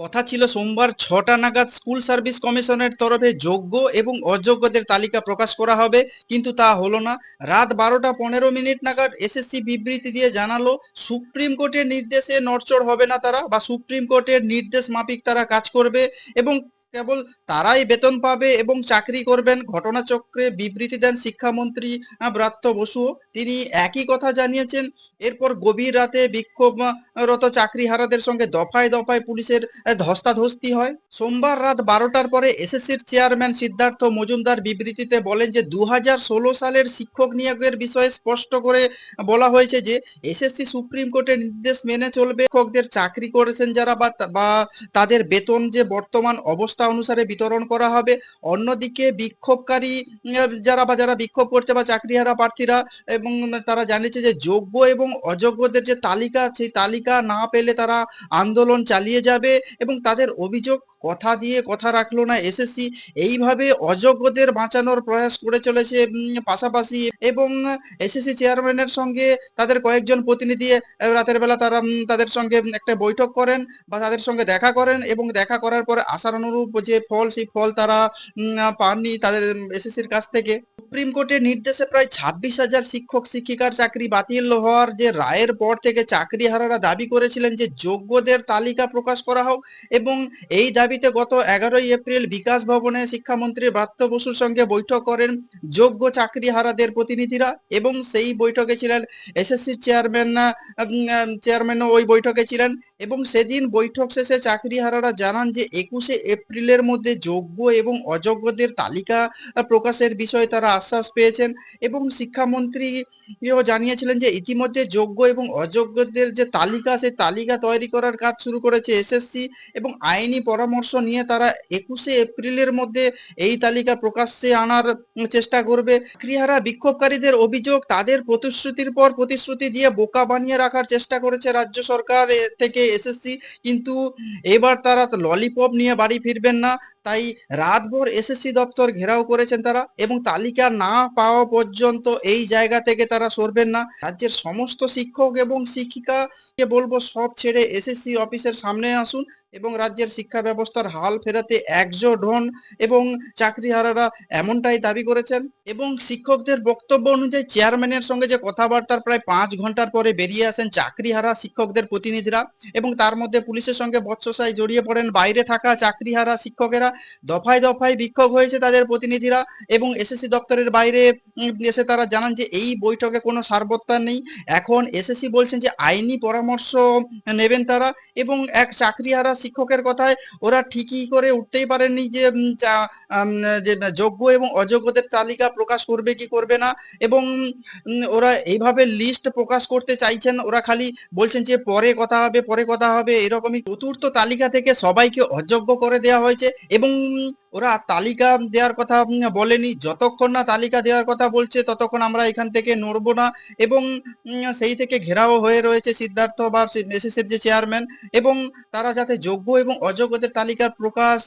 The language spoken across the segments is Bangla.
কথা ছিল সোমবার ছটা নাগাদ স্কুল সার্ভিস কমিশনের তরফে যোগ্য এবং অযোগ্যদের তালিকা প্রকাশ করা হবে, কিন্তু তা হলো না। রাত বারোটা পনেরো মিনিট নাগাদ এসএসসি বিবৃতি দিয়ে জানালো, সুপ্রিম কোর্টের নির্দেশে নড়চড় হবে না তারা বা সুপ্রিম কোর্টের নির্দেশ মাফিক তারা কাজ করবে এবং কেবল তারাই বেতন পাবে এবং চাকরি করবেন। ঘটনাচক্রে বিবৃতি দেন শিক্ষামন্ত্রী ব্রাত্য বসু। তিনি একই কথা জানিয়েছেন, এরপর গভীর রাতে বিক্ষোভরত চাকরিহারাদের সঙ্গে দফায় দফায় পুলিশের ধস্তাধস্তি হয়। সোমবার রাত বারোটার পরে এসএসসির চেয়ারম্যান সিদ্ধার্থ মজুমদার বিবৃতিতে বলেন যে দু হাজার ষোলো সালের শিক্ষক নিয়োগের বিষয়ে স্পষ্ট করে বলা হয়েছে যে, এসএসসি সুপ্রিম কোর্টের নির্দেশ মেনে চলবে। শিক্ষকদের চাকরি করেছেন যারা বা তাদের বেতন যে বর্তমান অবস্থা অনুসারে বিতরণ করা হবে। অন্যদিকে বিক্ষোভকারী যারা বা যারা বিক্ষোভ করছে বা চাকরিহারা প্রার্থীরা, এবং তারা জানিয়েছে যে যোগ্য এবং অযোগ্যদের যে তালিকা, সেই তালিকা না পেলে তারা আন্দোলন চালিয়ে যাবে এবং তাদের অভিযোগ কথা দিয়ে কথা রাখল না এসএসসি এইভাবে অযোগ্যদের বাঁচানোর প্রয়াস করে চলেছে পাশাপাশি এবং এসএসসি চেয়ারম্যানের সঙ্গে তাদের কয়েকজন প্রতিনিধি রাতের বেলা তারা তাদের সঙ্গে একটা বৈঠক করেন বা তাদের সঙ্গে দেখা করেন এবং দেখা করার পরে আশার অনুরূপ যে ফল, সেই ফল তারা পাননি তাদের এসএসসির কাছ থেকে। সুপ্রিম কোর্টের নির্দেশে প্রায় ছাব্বিশ হাজার শিক্ষক, শিক্ষিকার চাকরি বাতিল হওয়ার যে রায়ের পর থেকে চাকরিহারারা দাবি করেছিলেন যে যোগ্যদের তালিকা প্রকাশ করা হোক এবং এই দাবিতে গত এগারোই এপ্রিল বিকাশ ভবনে শিক্ষামন্ত্রী ব্রাত্য বসুর সঙ্গে বৈঠক করেন যোগ্য চাকরি হারাদের প্রতিনিধিরা এবং সেই বৈঠকে ছিলেন এসএসসি চেয়ারম্যান চেয়ারম্যানও ওই বৈঠকে ছিলেন এবং সেদিন বৈঠক শেষে চাকরিহারারা জানান যে একুশে এপ্রিলের মধ্যে যোগ্য এবং অযোগ্যদের তালিকা প্রকাশের বিষয়ে তারা আশ্বাস পেয়েছেন এবং শিক্ষামন্ত্রী এও জানিয়েছিলেন যে ইতিমধ্যে যোগ্য এবং অযোগ্যদের যে তালিকা, সেই তালিকা তৈরি করার কাজ শুরু করেছে এসএসসি এবং আইনি পরামর্শ নিয়ে তারা একুশে এপ্রিলের মধ্যে এই তালিকা প্রকাশ্যে আনার চেষ্টা করবে। ক্রিয়ারা বিক্ষোভকারীদের অভিযোগ, তাদের প্রতিশ্রুতির পর প্রতিশ্রুতি দিয়ে বোকা বানিয়ে রাখার চেষ্টা করেছে রাজ্য সরকার থেকে এসএসসি কিন্তু এবার তারা ললিপপ নিয়ে বাড়ি ফিরবেন না। তাই রাতভর এসএসসি দপ্তর ঘেরাও করেছেন তারা এবং তালিকা না পাওয়া পর্যন্ত এই জায়গা থেকে তারা সরবেন না। রাজ্যের সমস্ত শিক্ষক এবং শিক্ষিকাকে বলব সব ছেড়ে এসএসসি অফিসের সামনে আসুন এবং রাজ্যের শিক্ষা ব্যবস্থার হাল ফেরাতে একজোট হন এবং চাকরিহারারা এমনটাই দাবি করেছেন এবং শিক্ষকদের বক্তব্য অনুযায়ী চেয়ারম্যানের সঙ্গে যে কথাবার্তার প্রায় পাঁচ ঘণ্টার পরে বেরিয়ে আসেন চাকরিহারা শিক্ষকদের প্রতিনিধিরা এবং তার মধ্যে পুলিশের সঙ্গে বৎসসায় জড়িয়ে পড়েন বাইরে থাকা চাকরিহারা শিক্ষকেরা দফায় দফায় বিক্ষোভ হয়েছে তাদের প্রতিনিধিরা এবং এসএসসি দপ্তরের বাইরে এসে তারা জানান যে এই বৈঠকে কোনো সারবত্তা নেই। এখন এসএসসি বলছেন যে আইনি পরামর্শ নেবেন তারা এবং এক চাকরিহারা শিক্ষকের কথায় ওরা ঠিকই করে উঠতেই পারেননি যে যে যোগ্য এবং অযোগ্যদের তালিকা প্রকাশ করবে কি করবে না? এবং ওরা এইভাবে লিস্ট প্রকাশ করতে চাইছেন, ওরা খালি বলছেন যে পরে কথা হবে, পরে কথা হবে, এরকমই চতুর্থ তালিকা থেকে সবাইকে অযোগ্য করে দেওয়া হয়েছে এবং ওরা তালিকা দেওয়ার কথা বলেনি। যতক্ষণ না তালিকা দেওয়ার কথা বলছে, ততক্ষণ আমরা এখান থেকে নড়বো না এবং সেই থেকে ঘেরাও হয়ে রয়েছে সিদ্ধার্থ বা এসএসের যে চেয়ারম্যান এবং তারা যাতে যোগ্য এবং অযোগ্যদের তালিকার প্রকাশ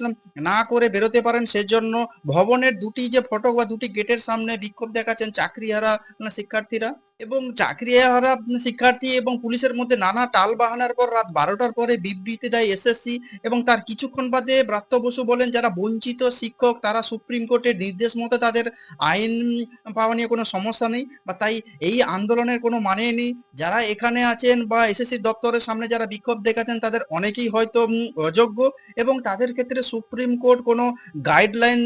না করে বেরোতে পারেন সেজন্য ভবনের দুটি যে ফটক বা দুটি গেটের সামনে বিক্ষোভ দেখাচ্ছেন চাকরিহারা শিক্ষার্থীরা। এবং চাকরিহারা উম, শিক্ষার্থী এবং পুলিশের মধ্যে নানা টাল বাহানার পর রাত বারোটার পরে বিবৃতি দেয় এসএসসি এবং তার কিছুক্ষণ বাদে ব্রাত্য বসু বলেন যারা বঞ্চিত শিক্ষক তারা সুপ্রিম কোর্টের নির্দেশ মতো তাদের আইন পাওয়া নিয়ে কোনো সমস্যা নেই বা তাই এই আন্দোলনের কোনো মানে নেই। যারা এখানে আছেন বা এসএসসি দপ্তরের সামনে যারা বিক্ষোভ দেখাচ্ছেন তাদের অনেকেই হয়তো অযোগ্য এবং তাদের ক্ষেত্রে সুপ্রিম কোর্ট কোনো গাইডলাইন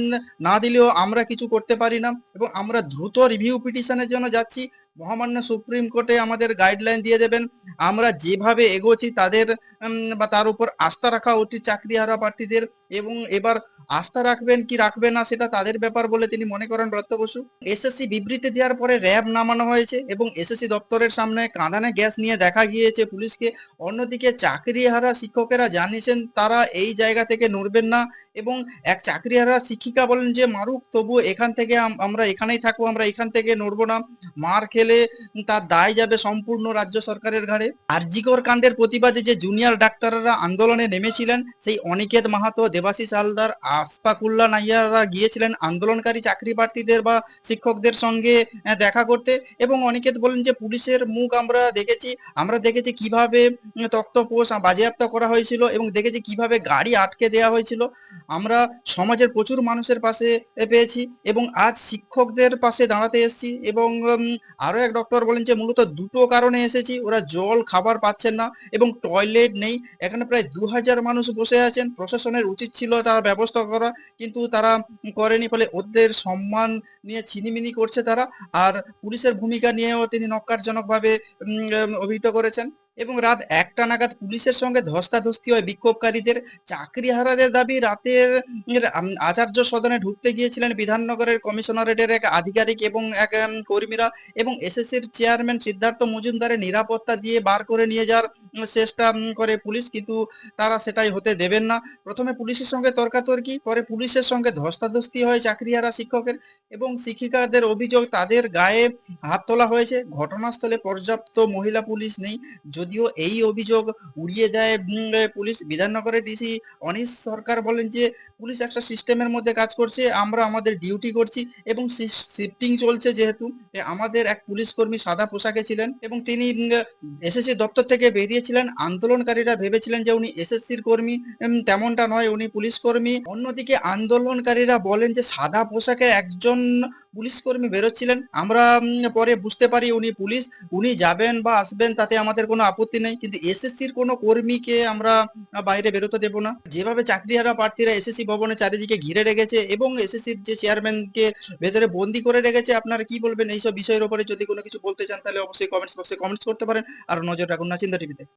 না দিলেও আমরা কিছু করতে পারি না এবং আমরা দ্রুত রিভিউ পিটিশনের জন্য যাচ্ছি। মহামান্য সুপ্রিম কোর্টে আমাদের গাইডলাইন দিয়ে দেবেন, আমরা যেভাবে এগোচ্ছি তাদের বা তার উপর আস্থা রাখা উচিত চাকরিহারা প্রার্থীদের এবং এবার আস্থা রাখবেন কি রাখবেন না সেটা তাদের ব্যাপার বলে তিনি মনে করেন ব্রত বসু। এসএসসি বিবৃতি দেওয়ার পরে র্যাব নামানো হয়েছে এবং এসএসসি দপ্তরের সামনে কাঁদানে গ্যাস নিয়ে দেখা গিয়েছে পুলিশকে। অন্যদিকে চাকরিহারা শিক্ষকেরা জানিয়েছেন, তারা এই জায়গা থেকে নড়বেন না এবং এক চাকরিহারা শিক্ষিকা বলেন যে, মারুক, তবু এখান থেকে আমরা এখানেই থাকব, আমরা এখান থেকে নড়বো না। মার খেলে তার দায় যাবে সম্পূর্ণ রাজ্য সরকারের ঘাড়ে। আরজিকর কাণ্ডের প্রতিবাদে যে জুনিয়র ডাক্তাররা আন্দোলনে নেমেছিলেন, সেই অনিকেত মাহাতো, দেবাশিস হালদার আসফাকুল্লা নাইয়ারা গিয়েছিলেন আন্দোলনকারী চাকরি প্রার্থীদের বা শিক্ষকদের সঙ্গে দেখা করতে। এবং অনিকেত বলেন যে, পুলিশের মুখ আমরা দেখেছি। আমরা দেখেছি কীভাবে তক্তপোষ বাজেয়াপ্ত করা হয়েছিল এবং দেখেছি কীভাবে গাড়ি আটকে দেওয়া হয়েছিল। আমরা সমাজের প্রচুর মানুষের পাশে পেয়েছি এবং আজ শিক্ষকদের পাশে দাঁড়াতে এসেছি এবং উম, আরও এক ডক্টর বলেন যে মূলত দুটো কারণে এসেছি। ওরা জল খাবার পাচ্ছেন না এবং টয়লেট নেই। এখানে প্রায় দু হাজার মানুষ বসে আছেন। প্রশাসনের উচিত ছিল তারা ব্যবস্থা করা কিন্তু তারা করেনি। ফলে ওদের সম্মান নিয়ে ছিনিমিনি করছে তারা। আর পুলিশের ভূমিকা নিয়েও তিনি নক্কারজনকভাবে অভিহিত করেছেন। এবং রাত একটা নাগাদ পুলিশের সঙ্গে ধস্তাধস্তি হয় বিক্ষোভকারীদের চাকরি হারাদের দাবি রাতের আচার্য সদনে ঢুকতে গিয়েছিলেন বিধাননগরের কমিশনারেটের এক আধিকারিক এবং এক কর্মীরা এবং এসএসসির চেয়ারম্যান সিদ্ধার্থ মজুমদারের নিরাপত্তা দিয়ে বার করে নিয়ে যাওয়ার চেষ্টা করে পুলিশ, কিন্তু তারা সেটাই হতে দেবেন না। প্রথমে পুলিশের সঙ্গে তর্কাতর্কি, পরে পুলিশের সঙ্গে ধস্তাধস্তি হয় চাকরিহারা শিক্ষকের এবং শিক্ষিকাদের অভিযোগ তাদের গায়ে হাত তোলা হয়েছে। ঘটনাস্থলে পর্যাপ্ত মহিলা পুলিশ নেই, যদিও এই অভিযোগ উড়িয়ে দেয় পুলিশ। বিধাননগরের ডিসি অনিশ সরকার বলেন যে, পুলিশ একটা সিস্টেমের মধ্যে কাজ করছে, আমরা আমাদের ডিউটি করছি এবং শিফটিং চলছে যেহেতু। আমাদের এক পুলিশ কর্মী সাদা পোশাকে ছিলেন এবং তিনি এসএসসি দপ্তর থেকে বেরিয়েছিলেন আন্দোলনকারীরা ভেবেছিলেন যে উনি এসএসসির কর্মী তেমনটা নয়, উনি পুলিশ কর্মী। অন্যদিকে আন্দোলনকারীরা বলেন যে সাদা পোশাকে একজন পুলিশ কর্মী বেরোচ্ছিলেন। আমরা পরে বুঝতে পারি উনি পুলিশ, উনি যাবেন বা আসবেন, তাতে আমাদের কোনো আপত্তি নেই। কিন্তু এসএসসির কোনো কর্মীকে আমরা বাইরে বেরোতে দেবো না। যেভাবে চাকরিহারা প্রার্থীরা এসএসসি ভবনে চারিদিকে ঘিরে রেখেছে এবং এসএসসির যে চেয়ারম্যানকে ভেতরে বন্দি করে রেখেছে, আপনারা কি বলবেন? এইসব বিষয়ের উপরে যদি কোনো কিছু বলতে চান, তাহলে অবশ্যই কমেন্টস বক্সে কমেন্টস করতে পারেন। আর নজর রাখুন না চিন্তা টিভিতে।